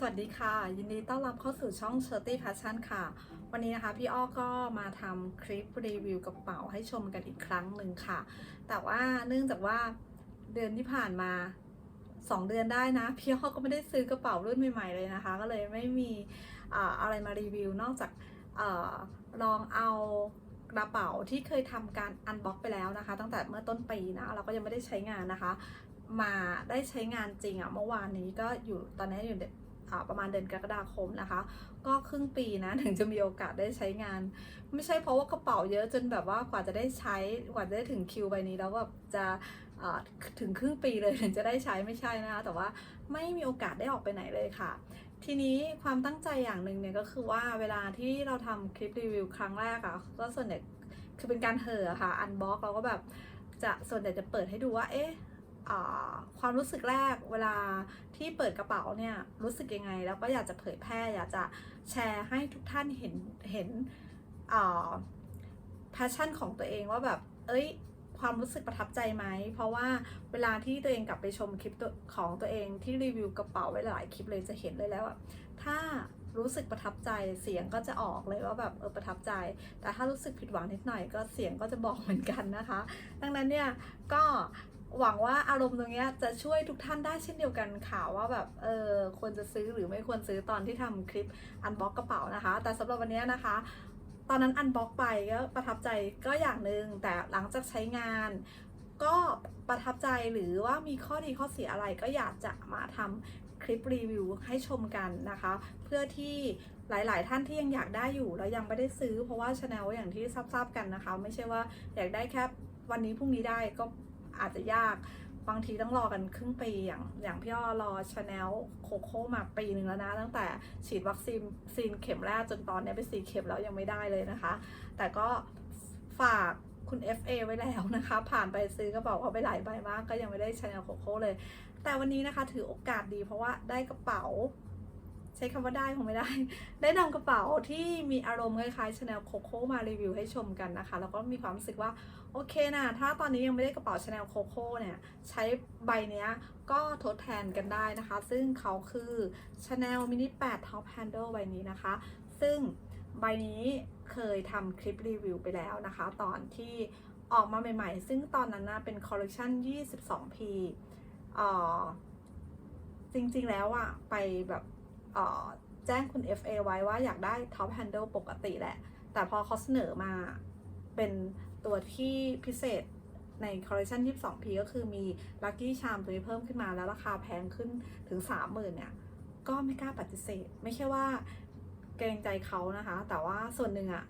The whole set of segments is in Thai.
สวัสดีค่ะ ยินดีต้อนรับเข้าสู่ช่อง s h i r t y Passion ค่ะ วันนี้นะคะ พี่อ้อก็มาทำคลิปรีวิวกระเป๋าให้ชมกันอีกครั้งหนึ่งค่ะ แต่ว่าเนื่องจากว่าเดือนที่ผ่านมา 2 เดือนได้นะ พี่อ้อก็ไม่ได้ซื้อกระเป๋ารุ่นใหม่ ๆ เลยนะคะ ก็เลยไม่มีอะไรมารีวิวนอกจากอลองเอากระเป๋าที่เคยทำการอันบ็อกไปแล้วนะคะ ตั้งแต่เมื่อต้นปีนะเราก็ยังไม่ได้ใช้งานนะคะ มาได้ใช้งานจริงอะ่ะเมื่อวานนี้ก็อยู่ตอนนี้อยู่เดือนอ่า ประมาณเดือนกรกฎาคมนะคะ ก็ครึ่งปีนะถึงจะมีโอกาสได้ใช้งาน ไม่ใช่เพราะว่ากระเป๋าเยอะจนแบบว่ากว่าจะได้ใช้กว่าจะได้ถึงคิวใบนี้แล้วแบบจะถึงครึ่งปีเลยถึงจะได้ใช้ไม่ใช่นะคะแต่ว่าไม่มีโอกาสได้ออกไปไหนเลยค่ะ ทีนี้ความตั้งใจอย่างหนึ่งเนี่ยก็คือว่าเวลาที่เราทำคลิปรีวิวครั้งแรกอะก็ส่วนใหญ่คือเป็นการเห่อค่ะอันบล็อกเราก็แบบจะส่วนใหญ่จะเปิดให้ดูว่าเอ๊ะ ความรู้สึกแรกเวลาที่เปิดกระเป๋าเนี่ยรู้สึกยังไง แล้วก็อยากจะเผยแพร่อยากจะแชร์ให้ทุกท่านเห็นเห็นแพชชั่นของตัวเองว่าแบบเอ้ยความรู้สึกประทับใจไหม เพราะว่าเวลาที่ตัวเองกลับไปชมคลิปตัวของตัวเองที่รีวิวกระเป๋าไว้หลายคลิปเลยจะเห็นเลยแล้วอะถ้ารู้สึกประทับใจเสียงก็จะออกเลยว่าแบบเออประทับใจ แต่ถ้ารู้สึกผิดหวังนิดหน่อยก็เสียงก็จะบอกเหมือนกันนะคะ ดังนั้นเนี่ยก็ หวังว่าอารมณ์ตรงนี้จะช่วยทุกท่านได้เช่นเดียวกันค่ะว่าแบบเออควรจะซื้อหรือไม่ควรซื้อตอนที่ทำคลิปอันบ็อกกระเป๋านะคะ แต่สำหรับวันนี้นะคะ ตอนนั้นอันบ็อกไปก็ประทับใจก็อย่างหนึ่งแต่หลังจากใช้งาน ก็ประทับใจหรือว่ามีข้อดีข้อเสียอะไรก็อยากจะมาทำคลิปรีวิวให้ชมกันนะคะ เพื่อที่หลาย ๆ ท่านที่ยังอยากได้อยู่แล้วยังไม่ได้ซื้อ เพราะว่าชาแนลอย่างที่ทราบๆกันนะคะ ไม่ใช่ว่าอยากได้แค่วันนี้พรุ่งนี้ได้ก็ อาจจะยากบางทีต้องรอกันครึ่งปีอย่างอย่างพี่อ้อรอชาแนลโคโค่มาปีหนึ่งแล้วนะ ตั้งแต่ฉีดวัคซีนซีนเข็มแรกจนตอนนี้ไปสี่เข็มแล้วยังไม่ได้เลยนะคะ แต่ก็ฝากคุณ FA ไว้แล้วนะคะ ผ่านไปซื้อกระเป๋าเขาไปหลายใบมาก ก็ยังไม่ได้ชาแนลโคโค่เลย แต่วันนี้นะคะถือโอกาสดีเพราะว่าได้กระเป๋า ใช้คำว่าได้คงไม่ได้ ได้นำกระเป๋าที่มีอารมณ์คล้ายๆชาแนลโคโค่มารีวิวให้ชมกันนะคะ แล้วก็มีความรู้สึกว่า โอเคนะ ถ้าตอนนี้ยังไม่ได้กระเป๋าชาแนลโคโค่เนี่ย ใช้ใบเนี้ยก็ทดแทนกันได้นะคะ ซึ่งเขาคือ Chanel Mini 8 Top Handle ใบนี้นะคะ ซึ่งใบนี้เคยทำคลิปรีวิวไปแล้วนะคะ ตอนที่ออกมาใหม่ๆ ซึ่งตอนนั้นนะเป็นคอลเลคชัน 22P อ่อจริงๆแล้วอะไปแบบ แจ้งคุณ FA ไว้ว่าอยากได้ Top Handle ปกติแหละ แต่พอเขาเสนอมาเป็นตัวที่พิเศษในคอลเลคชัน 22P ก็คือมี Lucky Charm ตัวนี้เพิ่มขึ้นมาแล้วราคาแพงขึ้นถึง 30,000เนี่ย ก็ไม่กล้าปฏิเสธ ไม่ใช่ว่าเกรงใจเขานะคะ แต่ว่าส่วนหนึ่งอะ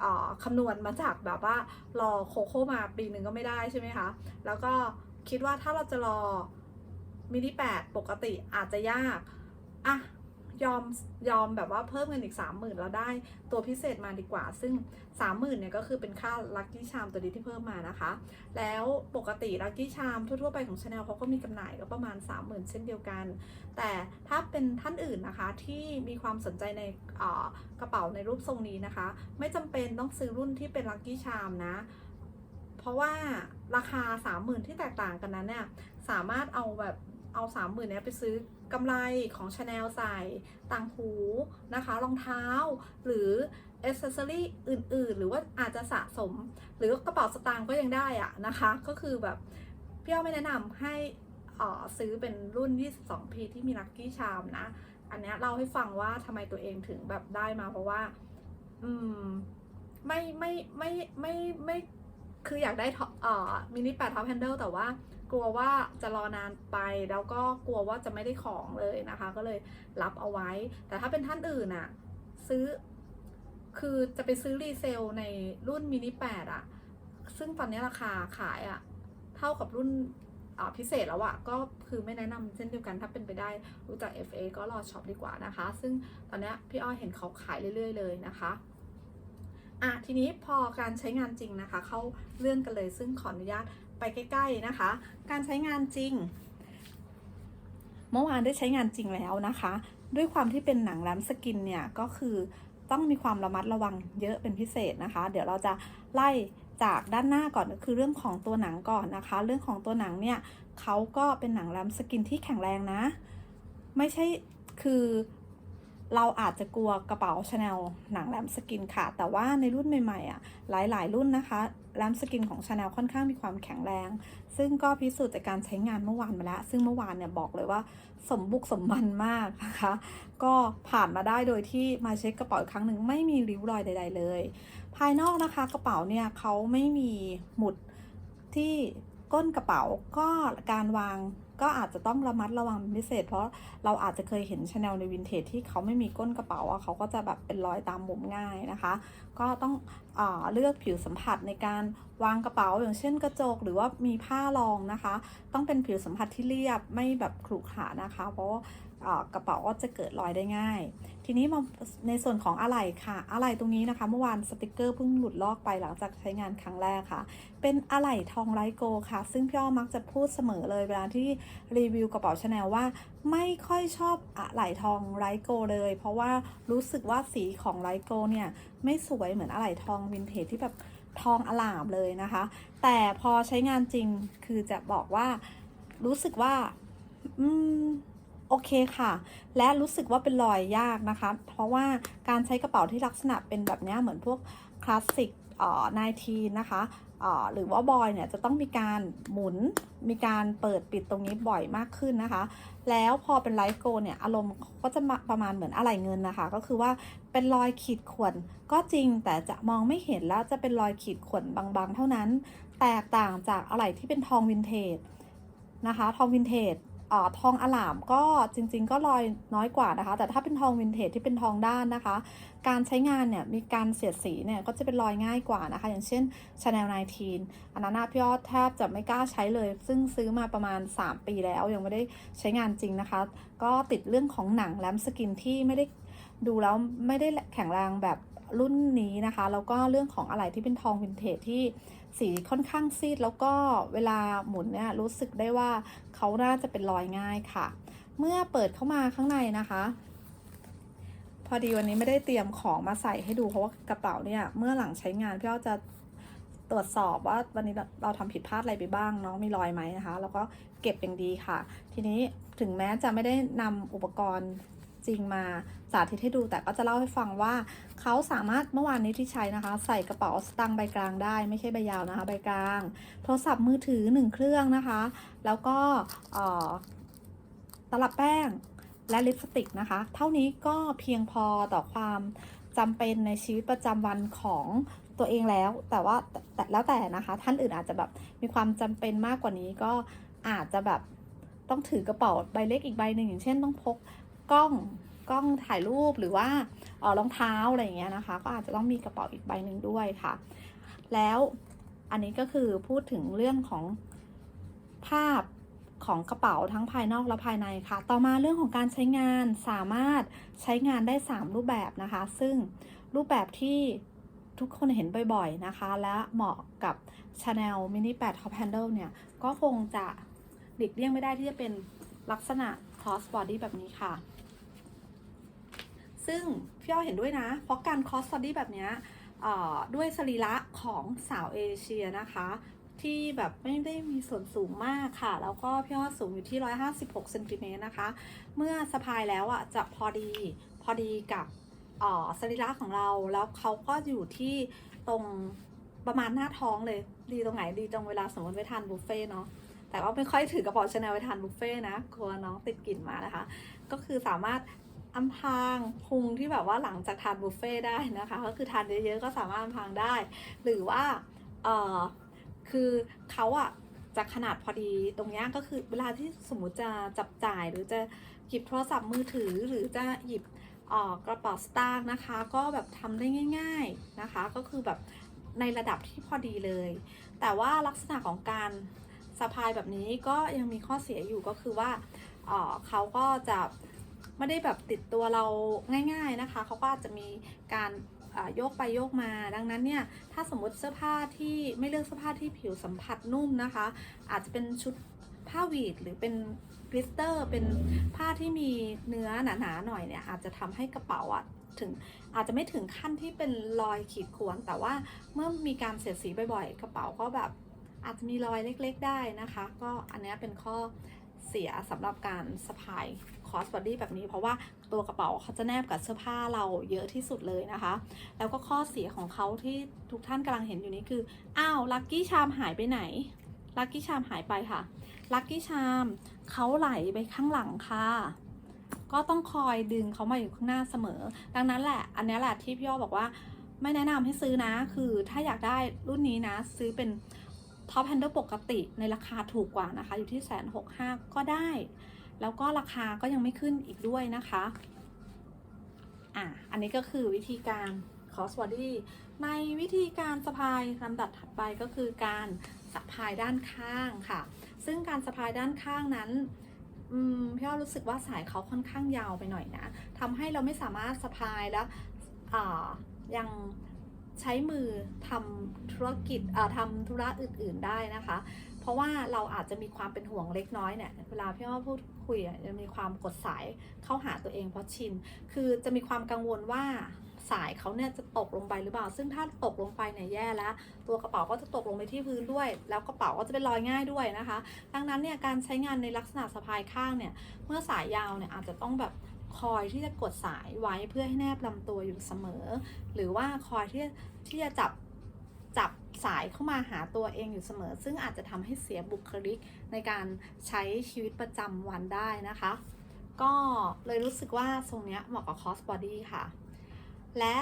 เอ่อคำนวณมาจากแบบว่ารอโคโค่มาปีหนึ่งก็ไม่ได้ใช่ไหมคะ แล้วก็คิดว่าถ้าเราจะรอมินิแปดปกติอาจจะยาก อะยอมยอมแบบว่าเพิ่มเงินอีก 30,000แล้วได้ตัวพิเศษมาดีกว่า ซึ่ง 30,000เนี่ยก็คือเป็นค่า Lucky Charm ตัวนี้ที่เพิ่มมานะคะ แล้วปกติ Lucky Charm ทั่วๆไปของ Chanel เขาก็มีจำหน่ายก็ประมาณ 30,000 เช่นเดียวกัน แต่ถ้าเป็นท่านอื่นนะคะที่มีความสนใจในกระเป๋าในรูปทรงนี้นะคะ ไม่จำเป็นต้องซื้อรุ่นที่เป็น Lucky Charm นะ เพราะว่าราคา 30,000 ที่แตกต่างกันนั้นเนี่ยสามารถเอาแบบเอา 30,000เนี้ยไปซื้อ กำไรของ Chanel ใส่ต่างหูนะคะรองเท้าหรืออ c เซอรี่อื่น ๆ หรือว่าอาจจะสะสม หรือกระเป๋าสตางค์ก็ยังได้อะนะคะ ก็คือแบบพี่อ้อไม่แนะนำให้ซื้อเป็นรุ่น 22P ที่มีลัคกี้ชามนะ อันนี้เล่าให้ฟังว่าทำไมตัวเองถึงแบบได้มาเพราะว่า อืม ไม่ไม่ไม่ไม่ไม่ คืออยากได้มินิแปดท็อปแฮนเดิลแต่ว่ากลัวว่าจะรอนานไปแล้วก็กลัวว่าจะไม่ได้ของเลยนะคะ ก็เลยรับเอาไว้ แต่ถ้าเป็นท่านอื่นอะซื้อคือจะไปซื้อรีเซลในรุ่นมินิแปดอะซึ่งตอนนี้ราคาขายอะเท่ากับรุ่นพิเศษแล้วอะก็คือไม่แนะนำเช่นเดียวกันถ้าเป็นไปได้รู้จัก FA ก็รอช็อปดีกว่านะคะ ซึ่งตอนนี้พี่อ้อยเห็นเขาขายเรื่อย ๆ เลยนะคะ อะทีนี้พอการใช้งานจริงนะคะ เข้าเรื่องกันเลยซึ่งขออนุญาตไปใกล้ ๆนะคะ การใช้งานจริง เมื่อวานได้ใช้งานจริงแล้วนะคะ ด้วยความที่เป็นหนังร้านสกินเนี่ยก็คือต้องมีความระมัดระวังเยอะเป็นพิเศษนะคะ เดี๋ยวเราจะไล่จากด้านหน้าก่อนก็คือเรื่องของตัวหนังก่อนนะคะ เรื่องของตัวหนังเนี่ยเขาก็เป็นหนังแรมสกินที่แข็งแรงนะ ไม่ใช่คือ เราอาจจะกลัวกระเป๋าชาแนลหนังแรมสกินค่ะ แต่ว่าในรุ่นใหม่ๆอะหลายๆ รุ่นนะคะแรมสกินของชาแนลค่อนข้างมีความแข็งแรง ซึ่งก็พิสูจน์จากการใช้งานเมื่อวานมาแล้ว ซึ่งเมื่อวานเนี่ยบอกเลยว่าสมบุกสมบันมากนะคะ ก็ผ่านมาได้โดยที่มาเช็คกระเป๋าอีกครั้งหนึ่งไม่มีริ้วรอยใด ๆ เลย ภายนอกนะคะกระเป๋าเนี่ยเขาไม่มีหมุดที่ก้นกระเป๋าก็การวาง ก็อาจจะต้องระมัดระวังเป็นพิเศษ เพราะเราอาจจะเคยเห็นชาแนลในวินเทจที่เขาไม่มีก้นกระเป๋าเขาก็จะแบบเป็นรอยตามมุมง่ายนะคะ ก็ต้องอเลือกผิวสัมผัสในการวางกระเป๋า อย่างเช่นกระจกหรือว่ามีผ้ารองนะคะ ต้องเป็นผิวสัมผัสที่เรียบไม่แบบขรุขระนะคะ เพราะ กระเป๋าก็จะเกิดรอยได้ง่าย ทีนี้มาในส่วนของอะไหล่ค่ะ อะไหล่ตรงนี้นะคะ เมื่อวานสติกเกอร์เพิ่งหลุดลอกไปหลังจากใช้งานครั้งแรกค่ะ เป็นอะไหล่ทองไรโกค่ะ ซึ่งพี่อ้อมมักจะพูดเสมอเลยเวลาที่รีวิวกระเป๋าชาแนลว่า ไม่ค่อยชอบอะไหล่ทองไรโกเลย เพราะว่ารู้สึกว่าสีของไรโกเนี่ยไม่สวยเหมือนอะไหล่ทองวินเทจที่แบบทองอลามเลยนะคะ แต่พอใช้งานจริงคือจะบอกว่ารู้สึกว่า อืม โอเคค่ะ และรู้สึกว่าเป็นรอยยากนะคะ เพราะว่าการใช้กระเป๋าที่ลักษณะเป็นแบบนี้เหมือนพวกคลาสสิกเอ่อ19นะคะเอ่อหรือว่าบอยเนี่ยจะต้องมีการหมุนมีการเปิดปิดตรงนี้บ่อยมากขึ้นนะคะ แล้วพอเป็นไลฟ์โกเนี่ยอารมณ์ก็จะประมาณเหมือนอะไหล่เงินนะคะ ก็คือว่าเป็นรอยขีดข่วนก็จริงแต่จะมองไม่เห็นแล้วจะเป็นรอยขีดข่วนบางๆ เท่านั้น แตกต่างจากอะไหล่ที่เป็นทองวินเทจนะคะ ทองวินเทจ ทองอลามก็จริง ๆ ก็ลอยน้อยกว่านะคะ แต่ถ้าเป็นทองวินเทจที่เป็นทองด้านนะคะ การใช้งานเนี่ยมีการเสียดสีเนี่ยก็จะเป็นรอยง่ายกว่านะคะ อย่างเช่น Chanel 19 อันนั้นพี่ยอดแทบจะไม่กล้าใช้เลย ซึ่งซื้อมาประมาณ 3 ปีแล้วยังไม่ได้ใช้งานจริงนะคะ ก็ติดเรื่องของหนังแลมสกินที่ไม่ได้ดูแล้วไม่ได้แข็งแรงแบบรุ่นนี้นะคะ แล้วก็เรื่องของอะไรที่เป็นทองวินเทจที่ สีค่อนข้างซีดแล้วก็เวลาหมุนเนี่ยรู้สึกได้ว่าเขาน่าจะเป็นรอยง่ายค่ะ เมื่อเปิดเข้ามาข้างในนะคะ พอดีวันนี้ไม่ได้เตรียมของมาใส่ให้ดูเพราะว่ากระเป๋าเนี่ยเมื่อหลังใช้งานพี่อ้อจะตรวจสอบว่าวันนี้เราเราทำผิดพลาดอะไรไปบ้างเนาะมีรอยไหมนะคะ แล้วก็เก็บอย่างดีค่ะ ทีนี้ถึงแม้จะไม่ได้นำอุปกรณ์ จริงมาสาธิตให้ดูแต่ก็จะเล่าให้ฟังว่าเขาสามารถเมื่อวานนี้ที่ใช้นะคะ ใส่กระเป๋าสตางค์ใบกลางได้ ไม่ใช่ใบยาวนะคะ ใบกลาง โทรศัพท์มือถือหนึ่งเครื่องนะคะ แล้วก็ตลับแป้งและลิปสติกนะคะ เท่านี้ก็เพียงพอต่อความจำเป็นในชีวิตประจำวันของตัวเองแล้ว แต่ว่าแต่แล้วแต่นะคะ ท่านอื่นอาจจะแบบมีความจำเป็นมากกว่านี้ก็อาจจะแบบต้องถือกระเป๋าใบเล็กอีกใบหนึ่งอย่างเช่นต้องพก กล้องกล้องถ่ายรูปหรือว่าเออรองเท้าอะไรอย่างเงี้ยนะคะ ก็อาจจะต้องมีกระเป๋าอีกใบหนึ่งด้วยค่ะ แล้วอันนี้ก็คือพูดถึงเรื่องของภาพของกระเป๋าทั้งภายนอกและภายในค่ะ ต่อมาเรื่องของการใช้งานสามารถใช้งานได้ 3 รูปแบบนะคะ ซึ่งรูปแบบที่ทุกคนเห็นบ่อยๆนะคะ และเหมาะกับ Chanel Mini 8 Top Handle เนี่ย ก็คงจะหลีกเลี่ยงไม่ได้ที่จะเป็นลักษณะ cross body แบบนี้ค่ะ ซึ่งพี่อ้อเห็นด้วยนะ เพราะการ cross body แบบนี้ด้วยสรีระของสาวเอเชียนะคะ ที่แบบไม่ได้มีส่วนสูงมากค่ะ แล้วก็พี่อ้อสูงอยู่ที่ 156เซนติเมตรนะคะ เมื่อสะพายแล้วอะจะพอดีพอดีกับสรีระของเราแล้วเขาก็อยู่ที่ตรงประมาณหน้าท้องเลย ดีตรงไหนดีตรงเวลาสมมติไปทานบุฟเฟ่เนาะแต่ว่าไม่ค่อยถือกระเป๋าชาแนลไปทานบุฟเฟ่นะกลัวน้องติดกลิ่นมานะคะ ก็คือสามารถ อำพางพุงที่แบบว่าหลังจากทานบุฟเฟ่ได้นะคะ ก็คือทานเยอะๆก็สามารถอำพางได้ หรือว่าเออคือเขาอะจะขนาดพอดีตรงนี้ก็คือเวลาที่สมมติจะจับจ่ายหรือจะหยิบโทรศัพท์มือถือหรือจะหยิบกระเป๋าสตางค์นะคะ ก็แบบทำได้ง่าย ๆนะคะ ก็คือแบบในระดับที่พอดีเลย แต่ว่าลักษณะของการสะพายแบบนี้ก็ยังมีข้อเสียอยู่ก็คือว่าเขาก็จะ ไม่ได้แบบติดตัวเราง่ายๆนะคะ เขาก็อาจจะมีการโยกไปโยกมา ดังนั้นเนี่ย ถ้าสมมติเสื้อผ้าที่ไม่เลือกเสื้อผ้าที่ผิวสัมผัสนุ่มนะคะ อาจจะเป็นชุดผ้าหวีดหรือเป็นกลิสเตอร์เป็นผ้าที่มีเนื้อหนาๆหน่อยเนี่ย อาจจะทำให้กระเป๋าอะถึงอาจจะไม่ถึงขั้นที่เป็นรอยขีดข่วน แต่ว่าเมื่อมีการเสียดสีบ่อยๆ กระเป๋าก็แบบอาจจะมีรอยเล็กๆได้นะคะ ก็อันนี้เป็นข้อเสียสำหรับการสะพาย คอสบอดี้แบบนี้ เพราะว่าตัวกระเป๋าเขาจะแนบกับเสื้อผ้าเราเยอะที่สุดเลยนะคะ แล้วก็ข้อเสียของเขาที่ทุกท่านกำลังเห็นอยู่นี้คืออ้าวลักกี้ชามหายไปไหนลักกี้ชามหายไปค่ะลักกี้ชามเขาไหลไปข้างหลังค่ะก็ต้องคอยดึงเขามาอยู่ข้างหน้าเสมอ ดังนั้นแหละ อันนี้แหละที่พี่อ้อบอกว่าไม่แนะนำให้ซื้อนะ คือถ้าอยากได้รุ่นนี้นะ ซื้อเป็นท็อปแฮนเดิลปกติในราคาถูกกว่านะคะ อยู่ที่แสนหกห้าก็ได้ แล้วก็ราคาก็ยังไม่ขึ้นอีกด้วยนะคะ อะ อันนี้ก็คือวิธีการ cross body ในวิธีการสะพายลำดับถัดไปก็คือการสะพายด้านข้างค่ะ ซึ่งการสะพายด้านข้างนั้นพี่อ้อรู้สึกว่าสายเขาค่อนข้างยาวไปหน่อยนะทำให้เราไม่สามารถสะพายแล้วอ่ายังใช้มือทำธุรกิจอ่าทำธุระอื่น ๆได้นะคะ เพราะว่าเราอาจจะมีความเป็นห่วงเล็กน้อยเนี่ย เวลาพี่อ้อพูด คุยจะมีความกดสายเข้าหาตัวเองเพราะชิน คือจะมีความกังวลว่าสายเขาเนี่ยจะตกลงไปหรือเปล่า ซึ่งถ้าตกลงไปเนี่ยแย่แล้ว ตัวกระเป๋าก็จะตกลงไปที่พื้นด้วย แล้วกระเป๋าก็จะเป็นรอยง่ายด้วยนะคะ ดังนั้นเนี่ยการใช้งานในลักษณะสะพายข้างเนี่ย เมื่อสายยาวเนี่ยอาจจะต้องแบบคอยที่จะกดสายไว้เพื่อให้แนบลำตัวอยู่เสมอ หรือว่าคอยที่ที่จะจับจับ สายเข้ามาหาตัวเองอยู่เสมอ ซึ่งอาจจะทำให้เสียบุคลิกในการใช้ชีวิตประจำวันได้นะคะ ก็เลยรู้สึกว่าทรงเนี้ยเหมาะกับ cross body ค่ะ และ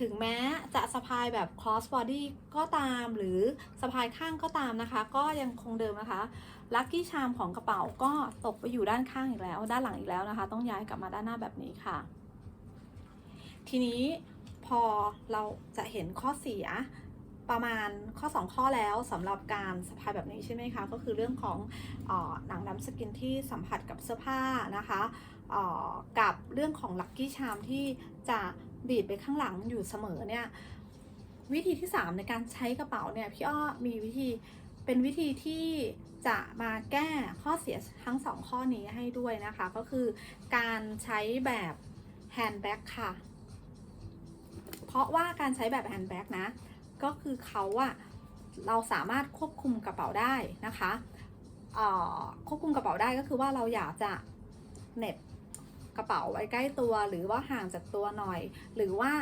ถึงแม้จะสะพายแบบ cross body ก็ตามหรือสะพายข้างก็ตามนะคะ ก็ยังคงเดิมนะคะลัคกี้ชามของกระเป๋าก็ตกไปอยู่ด้านข้างอีกแล้ว ด้านหลังอีกแล้วนะคะ ต้องย้ายกลับมาด้านหน้าแบบนี้ค่ะ ทีนี้พอเราจะเห็นข้อเสีย ประมาณข้อ 2 ข้อแล้วสำหรับการสะพายแบบนี้ใช่ไหมคะก็คือเรื่องของออหนังดำสกินที่สัมผัสกับเสื้อผ้านะคะกับเรื่องของลัคกี้ชามที่จะบีดไปข้างหลังอยู่เสมอเนี่ยวิธีที่ 3 ในการใช้กระเป๋าเนี่ยพี่อ้อมีวิธีเป็นวิธีที่จะมาแก้ข้อเสียทั้ง 2 ข้อนี้ให้ด้วยนะคะ ก็คือการใช้แบบแฮนด์แบ็กค่ะ เพราะว่าการใช้แบบแฮนด์แบ็กนะ ก็คือเขาอะเราสามารถควบคุมกระเป๋าได้นะคะควบคุมกระเป๋าได้ก็คือว่าเราอยากจะเน็บกระเป๋าไว้ใกล้ตัว หรือว่าห่างจากตัวหน่อย หรือว่า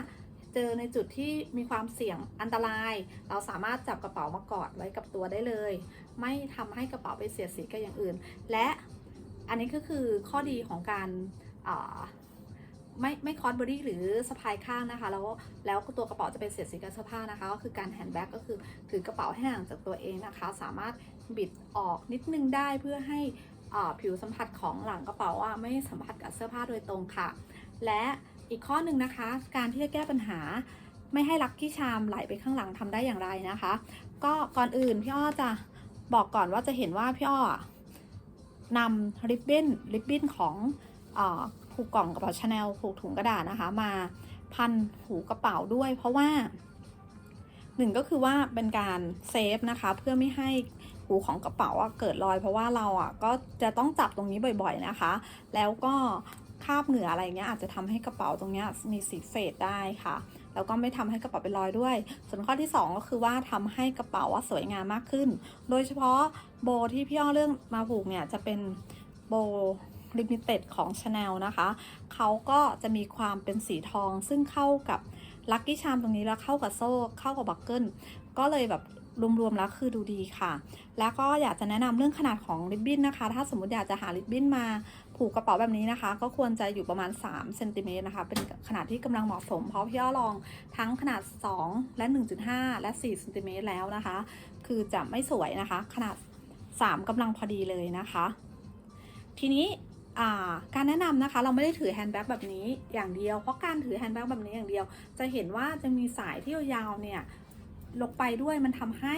เจอในจุดที่มีความเสี่ยงอันตราย เราสามารถจับกระเป๋ามากอดไว้กับตัวได้เลย ไม่ทำให้กระเป๋าไปเสียดสีกับอย่างอื่น และอันนี้ก็คือข้อดีของการ ไม่ไม่คอสบอดี้หรือสะพายข้างนะคะ แล้วแล้วตัวกระเป๋าจะเป็นเสียดสีกับเสื้อผ้านะคะ ก็คือการแฮนด์แบ็กก็คือถือกระเป๋าให้ห่างจากตัวเองนะคะ สามารถบิดออกนิดนึงได้เพื่อให้อ่าผิวสัมผัสของหลังกระเป๋าอะไม่สัมผัสกับเสื้อผ้าโดยตรงค่ะ และอีกข้อหนึ่งนะคะ การที่จะแก้ปัญหาไม่ให้ลักกี้ชามไหลไปข้างหลังทำได้อย่างไรนะคะ ก็ก่อนอื่นพี่อ้อจะบอกก่อนว่าจะเห็นว่าพี่อ้อนำริบบิ้นริบบิ้นของ ผูกกล่องกระเป๋าชาแนลผูกถุงกระดาษนะคะ มาพันหูกระเป๋าด้วย เพราะว่าหนึ่งก็คือว่าเป็นการเซฟนะคะเพื่อไม่ให้หูของกระเป๋าเกิดรอย เพราะว่าเราอะก็จะต้องจับตรงนี้บ่อยๆนะคะ แล้วก็คาบเหงื่ออะไรเงี้ยอาจจะทำให้กระเป๋าตรงเนี้ยมีสีเฟดได้ค่ะ แล้วก็ไม่ทำให้กระเป๋าเป็นรอยด้วย ส่วนข้อที่ 2 ก็คือว่าทำให้กระเป๋าว่าสวยงามมากขึ้น โดยเฉพาะโบที่พี่อ้อเรื่องมาผูกเนี่ยจะเป็นโบ ลิมิเต็ดของ Chanel นะคะ เขาก็จะมีความเป็นสีทองซึ่งเข้ากับลัคกี้ชามตรงนี้แล้วเข้ากับโซ่เข้ากับบัคเกิลก็เลยแบบรวมๆแล้วคือดูดีค่ะ แล้วก็อยากจะแนะนำเรื่องขนาดของริบบิ้นนะคะ ถ้าสมมติอยากจะหาริบบิ้นมาผูกกระเป๋าแบบนี้นะคะ ก็ควรจะอยู่ประมาณ3เซนติเมตรนะคะ เป็นขนาดที่กำลังเหมาะสม เพราะพี่อ้อลองทั้งขนาด 2 และ 1.5 และ4เซนติเมตรแล้วนะคะ คือจะไม่สวยนะคะ ขนาด 3กำลังพอดีเลยนะคะ ทีนี้ การแนะนำนะคะเราไม่ได้ถือแฮนด์แบ็กแบบนี้อย่างเดียว เพราะการถือแฮนด์แบ็กแบบนี้อย่างเดียว จะเห็นว่าจะมีสายที่ยาวๆเนี่ยลงไปด้วยมันทำให้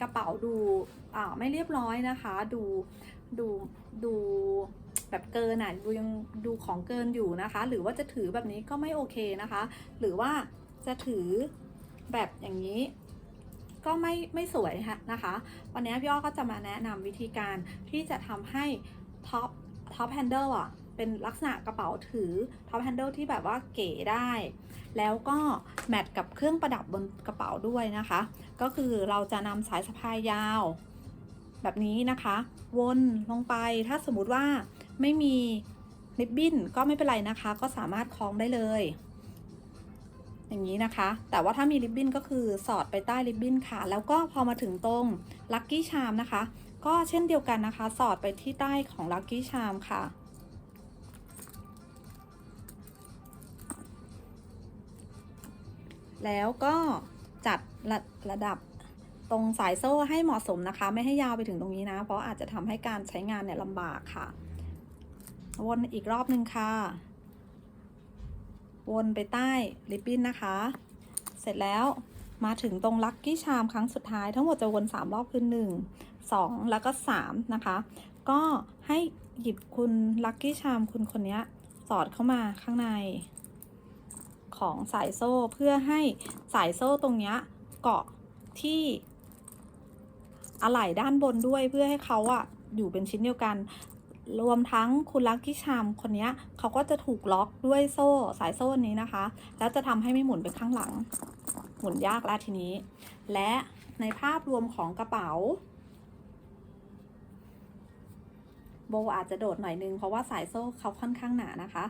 กระเป๋าดูไม่เรียบร้อยนะคะ ดูดูดูแบบเกินอะดูยังดูของเกินอยู่นะคะ หรือว่าจะถือแบบนี้ก็ไม่โอเคนะคะ หรือว่าจะถือแบบอย่างนี้ก็ไม่ไม่สวยนะคะ วันนี้พี่อ้อก็จะมาแนะนำวิธีการที่จะทำให้ท็อป ท็อปแฮนเดิลอะเป็นลักษณะกระเป๋าถือท็อปแฮนเดิลที่แบบว่าเก๋ได้ แล้วก็แมทกับเครื่องประดับบนกระเป๋าด้วยนะคะ ก็คือเราจะนำสายสะพายยาว แบบนี้นะคะ วนลงไปถ้าสมมุติว่าไม่มีริบบิ้นก็ไม่เป็นไรนะคะ ก็สามารถคล้องได้เลย อย่างนี้นะคะ แต่ว่าถ้ามีริบบิ้นก็คือสอดไปใต้ริบบิ้นค่ะ แล้วก็พอมาถึงตรงลัคกี้ชามนะคะ ก็เช่นเดียวกันนะคะ สอดไปที่ใต้ของลัคกี้ชามค่ะ แล้วก็จัดระระดับตรงสายโซ่ให้เหมาะสมนะคะ ไม่ให้ยาวไปถึงตรงนี้นะ เพราะอาจจะทำให้การใช้งานเนี่ยลำบากค่ะ วนอีกรอบหนึ่งค่ะ วนไปใต้ริบบิ้นนะคะ เสร็จแล้วมาถึงตรงลัคกี้ชามครั้งสุดท้ายทั้งหมดจะวน 3 รอบคือ1 2 แล้วก็ 3 นะคะ ก็ให้หยิบคุณลัคกี้ชามคุณคนนี้สอดเข้ามาข้างใน ของสายโซ่เพื่อให้สายโซ่ตรงนี้เกาะที่อะไหล่ด้านบนด้วยเพื่อให้เขาอะอยู่เป็นชิ้นเดียวกัน รวมทั้งคุณลักกี้ชามคนนี้เขาก็จะถูกล็อกด้วยโซ่สายโซ่นี้นะคะ แล้วจะทำให้ไม่หมุนไปข้างหลัง หมุนยากแล้วทีนี้ และในภาพรวมของกระเป๋า โบอาจจะโดดหน่อยนึงเพราะว่าสายโซ่เขาค่อนข้างหนานะคะ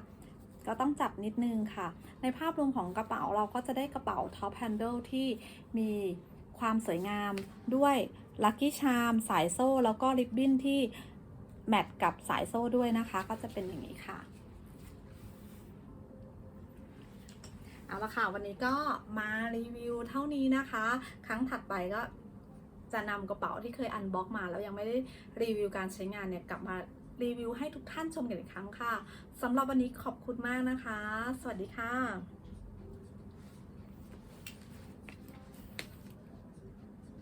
ก็ต้องจับนิดนึงค่ะ ในภาพรวมของกระเป๋าเราก็จะได้กระเป๋าท็อปแฮนเดิลที่มีความสวยงามด้วยลัคกี้ชามสายโซ่แล้วก็ริบบิ้นที่แมทกับสายโซ่ด้วยนะคะ ก็จะเป็นอย่างนี้ค่ะเอาละค่ะ วันนี้ก็มารีวิวเท่านี้นะคะ ครั้งถัดไปก็ จะนำกระเป๋าที่เคยอันบ็อกมา แล้วยังไม่ได้รีวิวการใช้งานเนี่ยกลับมารีวิวให้ทุกท่านชมกันอีกครั้งค่ะสำหรับวันนี้ขอบคุณมากนะคะ สวัสดีค่ะ